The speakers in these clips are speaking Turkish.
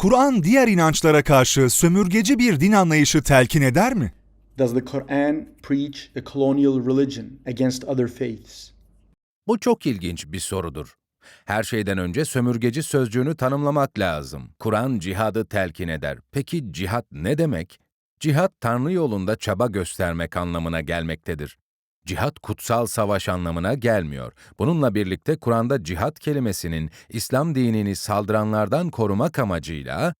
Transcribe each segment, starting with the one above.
Kur'an diğer inançlara karşı sömürgeci bir din anlayışı telkin eder mi? Does the Quran preach a colonial religion against other faiths? Bu çok ilginç bir sorudur. Her şeyden önce sömürgeci sözcüğünü tanımlamak lazım. Kur'an cihadı telkin eder. Peki cihat ne demek? Cihat Tanrı yolunda çaba göstermek anlamına gelmektedir. Cihat kutsal savaş anlamına gelmiyor. Bununla birlikte Kur'an'da cihat kelimesinin İslam dinini saldıranlardan korumak amacıyla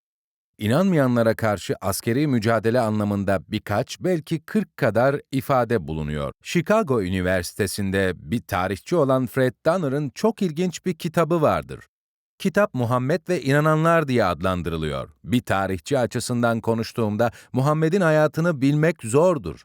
İnanmayanlara karşı askeri mücadele anlamında birkaç, belki 40 kadar ifade bulunuyor. Chicago Üniversitesi'nde bir tarihçi olan Fred Donner'ın çok ilginç bir kitabı vardır. Kitap Muhammed ve İnananlar diye adlandırılıyor. Bir tarihçi açısından konuştuğumda Muhammed'in hayatını bilmek zordur.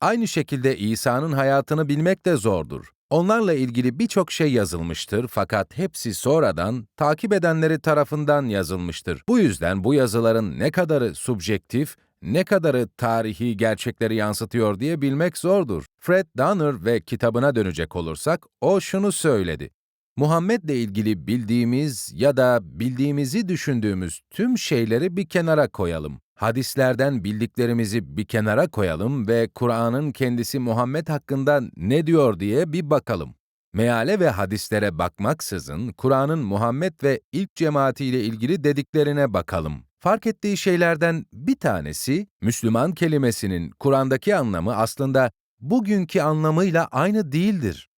Aynı şekilde İsa'nın hayatını bilmek de zordur. Onlarla ilgili birçok şey yazılmıştır fakat hepsi sonradan takip edenleri tarafından yazılmıştır. Bu yüzden bu yazıların ne kadarı subjektif, ne kadarı tarihi gerçekleri yansıtıyor diye bilmek zordur. Fred Donner ve kitabına dönecek olursak o şunu söyledi. Muhammed'le ilgili bildiğimiz ya da bildiğimizi düşündüğümüz tüm şeyleri bir kenara koyalım. Hadislerden bildiklerimizi bir kenara koyalım ve Kur'an'ın kendisi Muhammed hakkında ne diyor diye bir bakalım. Meale ve hadislere bakmaksızın Kur'an'ın Muhammed ve ilk cemaatiyle ilgili dediklerine bakalım. Fark ettiği şeylerden bir tanesi, Müslüman kelimesinin Kur'an'daki anlamı aslında bugünkü anlamıyla aynı değildir.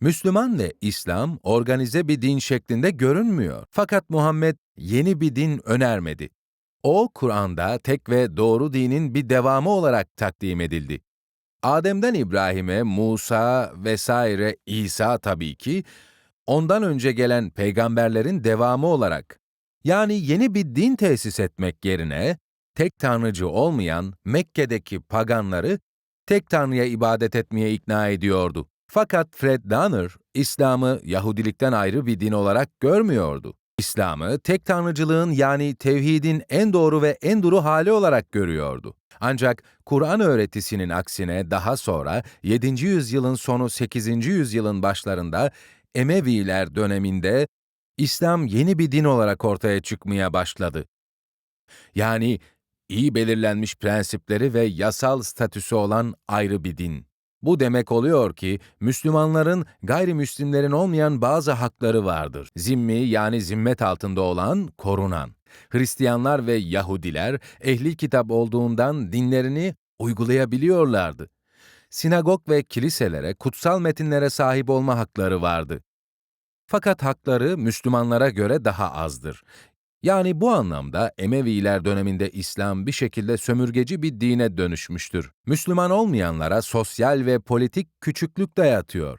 Müslüman ve İslam organize bir din şeklinde görünmüyor. Fakat Muhammed yeni bir din önermedi. O, Kur'an'da tek ve doğru dinin bir devamı olarak takdim edildi. Adem'den İbrahim'e, Musa vesaire İsa tabii ki, ondan önce gelen peygamberlerin devamı olarak, yani yeni bir din tesis etmek yerine, tek tanrıcı olmayan Mekke'deki paganları tek tanrıya ibadet etmeye ikna ediyordu. Fakat Fred Donner, İslam'ı Yahudilikten ayrı bir din olarak görmüyordu. İslam'ı tek tanrıcılığın yani tevhidin en doğru ve en duru hali olarak görüyordu. Ancak Kur'an öğretisinin aksine daha sonra 7. yüzyılın sonu 8. yüzyılın başlarında Emeviler döneminde İslam yeni bir din olarak ortaya çıkmaya başladı. Yani iyi belirlenmiş prensipleri ve yasal statüsü olan ayrı bir din. Bu demek oluyor ki Müslümanların gayrimüslimlerin olmayan bazı hakları vardır. Zimmi yani zimmet altında olan korunan. Hristiyanlar ve Yahudiler ehli kitap olduğundan dinlerini uygulayabiliyorlardı. Sinagog ve kiliselere kutsal metinlere sahip olma hakları vardı. Fakat hakları Müslümanlara göre daha azdır. Yani bu anlamda Emeviler döneminde İslam bir şekilde sömürgeci bir dine dönüşmüştür. Müslüman olmayanlara sosyal ve politik küçüklük dayatıyor.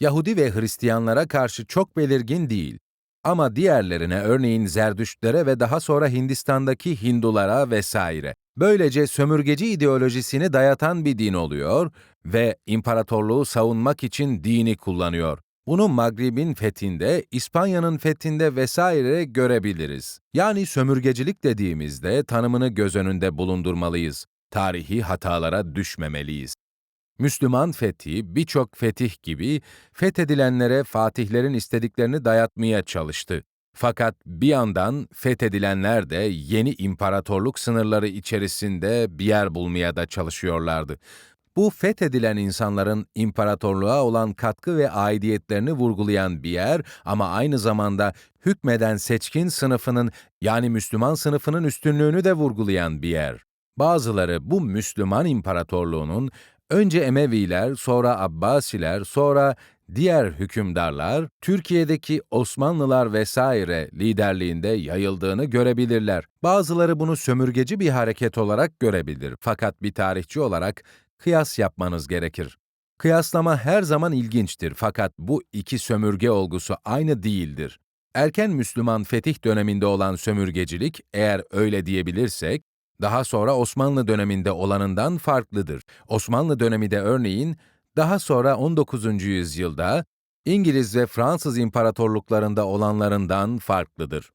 Yahudi ve Hristiyanlara karşı çok belirgin değil. Ama diğerlerine örneğin Zerdüştlere ve daha sonra Hindistan'daki Hindulara vesaire. Böylece sömürgeci ideolojisini dayatan bir din oluyor ve imparatorluğu savunmak için dini kullanıyor. Bunu Maghrib'in fethinde, İspanya'nın fethinde vesaire görebiliriz. Yani sömürgecilik dediğimizde tanımını göz önünde bulundurmalıyız. Tarihi hatalara düşmemeliyiz. Müslüman fethi birçok fetih gibi fethedilenlere fatihlerin istediklerini dayatmaya çalıştı. Fakat bir yandan fethedilenler de yeni imparatorluk sınırları içerisinde bir yer bulmaya da çalışıyorlardı. Bu fethedilen insanların imparatorluğa olan katkı ve aidiyetlerini vurgulayan bir yer ama aynı zamanda hükmeden seçkin sınıfının yani Müslüman sınıfının üstünlüğünü de vurgulayan bir yer. Bazıları bu Müslüman imparatorluğunun önce Emeviler, sonra Abbasiler, sonra diğer hükümdarlar, Türkiye'deki Osmanlılar vesaire liderliğinde yayıldığını görebilirler. Bazıları bunu sömürgeci bir hareket olarak görebilir. Fakat bir tarihçi olarak kıyas yapmanız gerekir. Kıyaslama her zaman ilginçtir fakat bu iki sömürge olgusu aynı değildir. Erken Müslüman fetih döneminde olan sömürgecilik, eğer öyle diyebilirsek, daha sonra Osmanlı döneminde olanından farklıdır. Osmanlı dönemi de örneğin, daha sonra 19. yüzyılda İngiliz ve Fransız imparatorluklarında olanlarından farklıdır.